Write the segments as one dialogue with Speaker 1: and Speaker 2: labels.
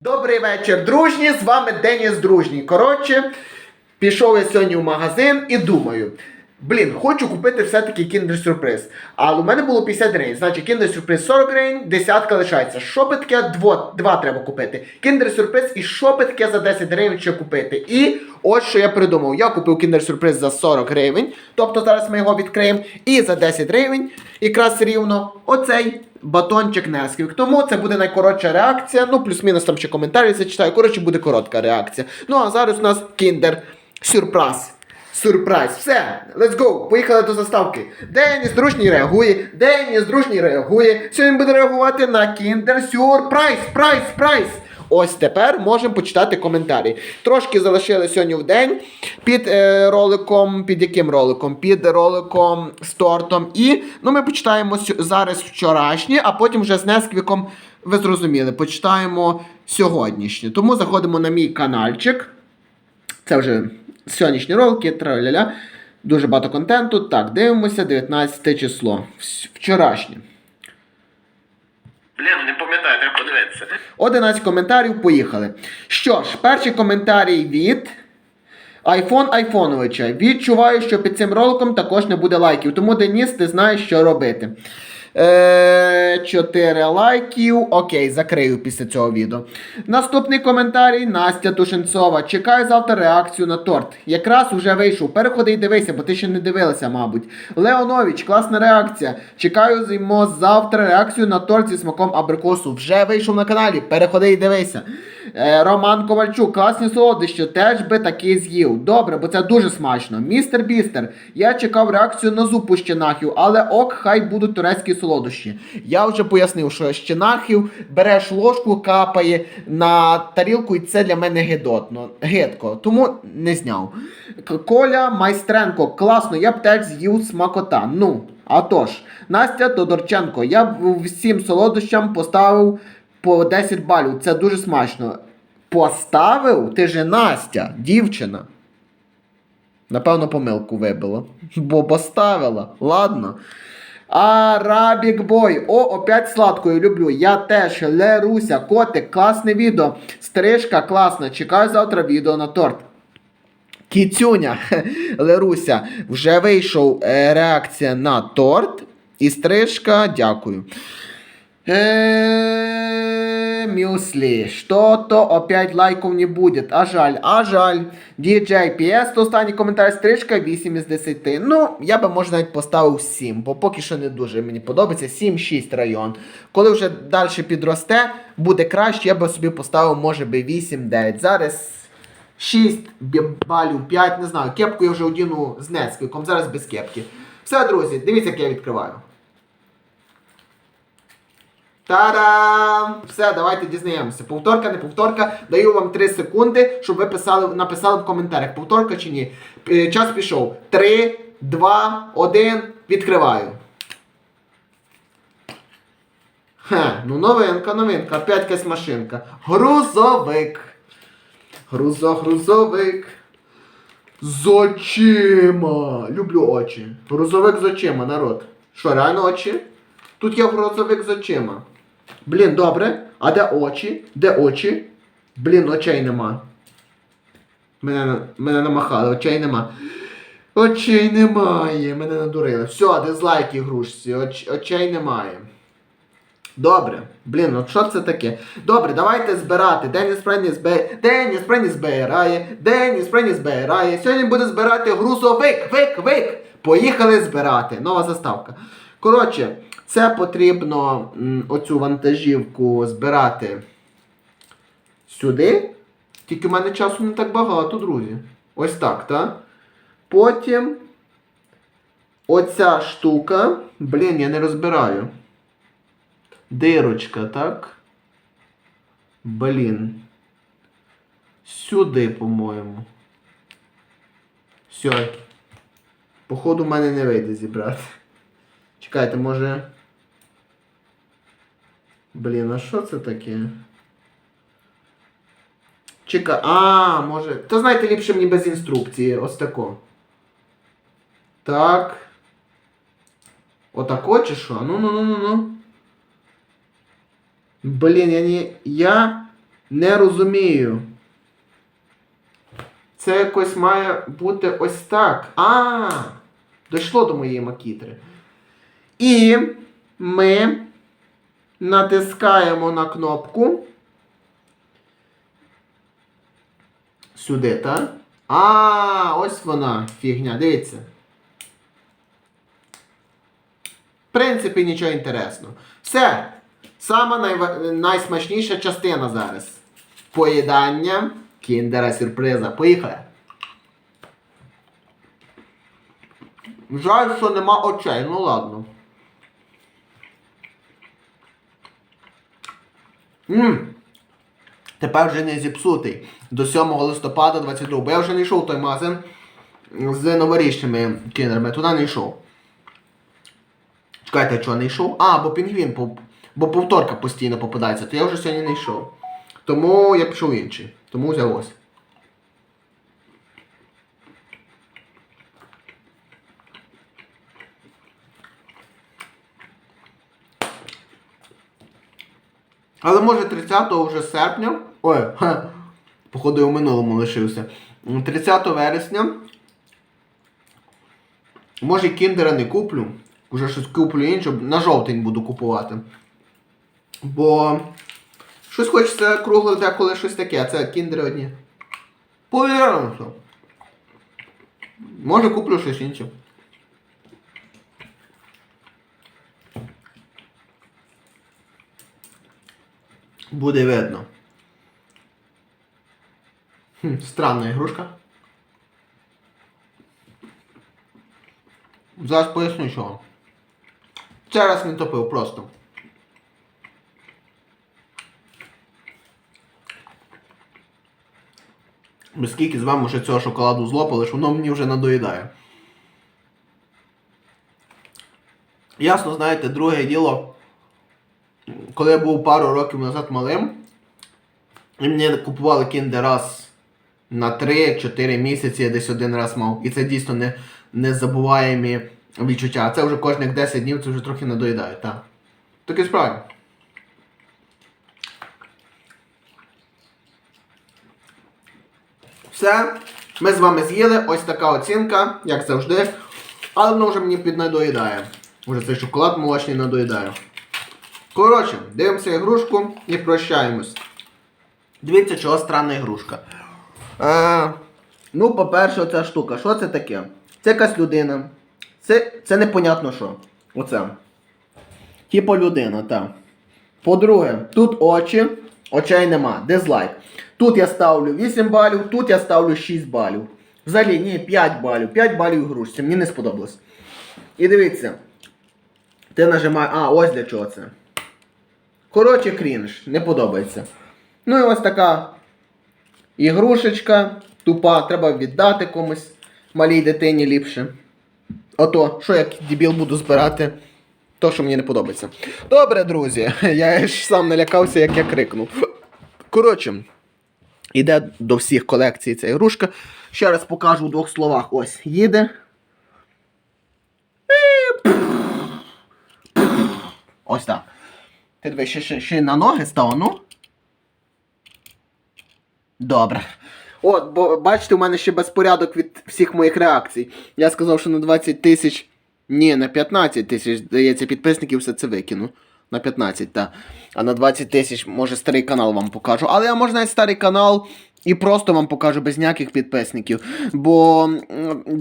Speaker 1: Добрий вечір, дружні! З вами Деніс Дружній. Коротше, пішов я сьогодні в магазин і думаю. Блін, хочу купити все-таки Kinder Сюрприз. Але у мене було 50 гривень. Значить, Kinder Сюрприз 40 гривень, десятка лишається. Що би таке дво, два треба купити? Kinder Сюрприз і що би таке за 10 гривень ще купити? І ось що я придумав. Я купив Kinder Сюрприз за 40 гривень. Тобто зараз ми його відкриємо. І за 10 гривень якраз рівно оцей батончик Несквік. Тому це буде найкоротша реакція. Ну, плюс-мінус там ще коментарі зачитаю. Коротше, буде коротка реакція. Ну а зараз у нас кіндер Сюрприз. Сюрприз. Все, let's go. Поїхали до заставки. День зручній реагує. день дружній реагує. Сьогодні буде реагувати на кіндер Сюрприз. Прайс, прайс. Ось тепер можемо почитати коментарі. Трошки залишили сьогодні в день під е, роликом. Під яким роликом? Під роликом з тортом. І ну, ми почитаємо зараз вчорашнє, а потім вже з Несквіком, ви зрозуміли, почитаємо сьогоднішнє. Тому заходимо на мій каналчик. Це вже сьогоднішні ролики, траля Дуже багато контенту. Так, дивимося, 19 число. Вчорашнє.
Speaker 2: Блін, не пам'ятаю, треба подивитися.
Speaker 1: 11 коментарів, поїхали. Що ж, перший коментарій від iPhone Айфоновича. Відчуваю, що під цим роликом також не буде лайків, тому Деніс, ти знаєш, що робити. Е, 4 лайків. Окей, закрию після цього відео. Наступний коментарій Настя Тушенцова. Чекаю завтра реакцію на торт. Якраз уже вийшов. Переходи і дивися, бо ти ще не дивилася, мабуть. Леонович, класна реакція. Чекаю займо завтра реакцію на торт зі смаком абрикосу. Вже вийшов на каналі. Переходи і дивися. Е, Роман Ковальчук, класні солодощі, теж би таки з'їв. Добре, бо це дуже смачно. Містер Бістер, я чекав реакцію на зупу щенахів, але ок, хай будуть турецькі солодощі. Я вже пояснив, що щенахів береш ложку, капає на тарілку, і це для мене гидотно. Гидко, тому не зняв. Коля Майстренко, класно, я б теж з'їв смакота. Ну, а тож, Настя Тодорченко, я б всім солодощам поставив по 10 балів. Це дуже смачно. Поставив? Ти же Настя, дівчина. Напевно, помилку вибила. Бо поставила. Ладно. Арабік бой. О, опять сладкою люблю. Я теж. Леруся, котик, класне відео. Стрижка класна. Чекаю завтра відео на торт. Кіцюня, Леруся, вже вийшов е, реакція на торт. І стрижка, дякую. Э, Мюсли, что-то опять лайков не будет. А жаль, а жаль. DJ PS, то останній коментар стрижка 8 із 10. Ну, я би може навіть поставив 7, бо поки що не дуже мені подобається. 7-6 район. Коли вже далі підросте, буде краще, я би собі поставив, може би 8-9. Зараз 6 бі- балів, 5, не знаю. Кепку я вже одіну з Несквіком, зараз без кепки. Все, друзі, дивіться, як я відкриваю. Та-дам! Все, давайте дізнаємося. Повторка, не повторка. Даю вам 3 секунди, щоб ви писали, написали в коментарях, повторка чи ні. Е, Час пішов. 3, 2, 1. Відкриваю. Хе, ну новинка, новинка. Опять якась машинка. Грузовик. Грузо, грузовик. З очима. Люблю очі. Грузовик з очима, народ. Що, реально очі? Тут є грузовик з очима. Блін, добре. А де очі? Де очі? Блін, очей нема. Мене, мене намахали, очей нема. Очей немає. Мене надурили. Все, дизлайк ігрушці. Оч, очей немає. Добре. Блін, от що це таке? Добре, давайте збирати. Деніс Прені збирає. Деніс Прені збирає. Деніс Прені збирає. Сьогодні буде збирати грузовик. Вик, вик. Поїхали збирати. Нова заставка. Коротше, це потрібно м, оцю вантажівку збирати сюди. Тільки в мене часу не так багато, друзі. Ось так, так? Потім оця штука. Блін, я не розбираю. Дирочка, так? Блін. Сюди, по-моєму. Все. Походу, в мене не вийде зібрати. Чекайте, може. Блін, а що це таке? Чекай. А, може. То знаєте, ліпше мені без інструкції. Ось тако. Так. Отако чи що? Ну, ну, ну, ну, ну. Блін, я не. Я Не розумію. Це якось має бути ось так. А, дійшло до моєї макітри. І ми натискаємо на кнопку. Сюди, так? А, ось вона, фігня, дивіться. В принципі, нічого інтересного. Все. Сама найва- найсмачніша частина зараз. Поїдання кіндера сюрприза. Поїхали. Жаль, що нема очей, ну ладно. Ммм. Тепер вже не зіпсутий. До 7 листопада 22. Бо я вже не йшов той магазин з новорічними кіндерами. Туди не йшов. Чекайте, чого не йшов? А, бо пінгвін, бо повторка постійно попадається, то я вже сьогодні не йшов. Тому я пішов інший. Тому взяв ось. Але може 30 вже серпня. Ой, ха, походу я в минулому лишився. 30 вересня. Може кіндера не куплю. Уже щось куплю інше, на жовтень буду купувати. Бо щось хочеться кругле деколи щось таке, а це кіндери одні. Повірно, що. Може куплю щось інше. Буде видно. Хм, странна ігрушка. Зараз поясню чого. Це раз не топив просто. Бо скільки з вами вже цього шоколаду злопали, що воно мені вже надоїдає. Ясно, знаєте, друге діло, коли я був пару років назад малим, і мені купували кіндер раз на 3-4 місяці, я десь один раз мав. І це дійсно не, незабуваємі відчуття. А це вже кожних 10 днів це вже трохи надоїдає, так. Таке справді. Все, ми з вами з'їли. Ось така оцінка, як завжди. Але воно вже мені піднадоїдає. Уже цей шоколад молочний надоїдає. Коротше, дивимося ігрушку і прощаємось. Дивіться, чого странна ігрушка. А, ну, по-перше, оця штука. Що це таке? Це якась людина. Це, це непонятно що. Оце. Типа людина, так. По-друге, тут очі, очей нема. Дизлайк. Тут я ставлю 8 балів, тут я ставлю 6 балів. Взагалі, ні, 5 балів. 5 балів ігрушці. Мені не сподобалось. І дивіться. Ти нажимаєш. А, ось для чого це. Коротше, крінж, не подобається. Ну і ось така ігрушечка. Тупа, треба віддати комусь малій дитині ліпше. Ото, що як дебіл буду збирати, то, що мені не подобається. Добре, друзі, я ж сам налякався, як я крикнув. Коротше, іде до всіх колекцій ця ігрушка. Ще раз покажу у двох словах. Ось, їде. І... Ось так. Ти дивись, ще, ще, ще на ноги став, ну. Добре. От, бо бачите, у мене ще безпорядок від всіх моїх реакцій. Я сказав, що на 20 тисяч. Ні, на 15 тисяч, здається, підписників все це викину. На 15, так. А на 20 тисяч, може, старий канал вам покажу. Але я можна старий канал і просто вам покажу без ніяких підписників. Бо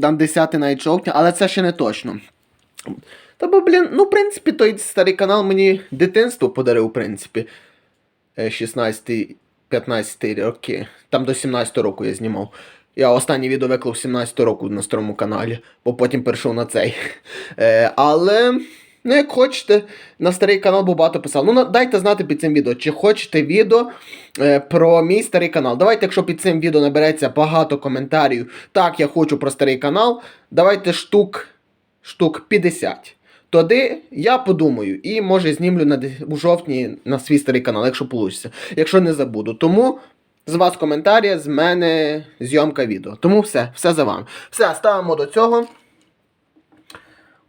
Speaker 1: там 10 навіть жовтня, але це ще не точно. Та бо, блін, ну, в принципі, той старий канал мені дитинство подарив, в принципі. 16 15 роки. Там до 17 року я знімав. Я останнє відео виклав 17 року на старому каналі, бо потім перейшов на цей. Е, але, ну, як хочете, на старий канал багато писав. Ну, дайте знати під цим відео, чи хочете відео е, про мій старий канал. Давайте, якщо під цим відео набереться багато коментарів, так, я хочу про старий канал, давайте штук, штук 50. Тоді я подумаю і може знімлю на у жовтні на свій старий канал, якщо вийде. Якщо не забуду. Тому з вас коментарі, з мене зйомка відео. Тому все, все за вами. Все, ставимо до цього.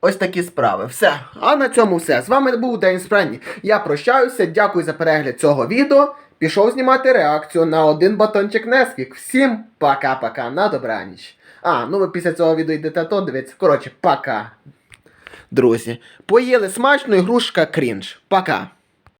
Speaker 1: Ось такі справи. Все. А на цьому все. З вами був День Спренні. Я прощаюся. Дякую за перегляд цього відео. пішов знімати реакцію на один батончик Несквік. Всім пока-пока, на добраніч. А, ну ви після цього відео йдете то дивіться. Коротше, пока. Друзі, поїли смачно, ігрушка крінж. Пока.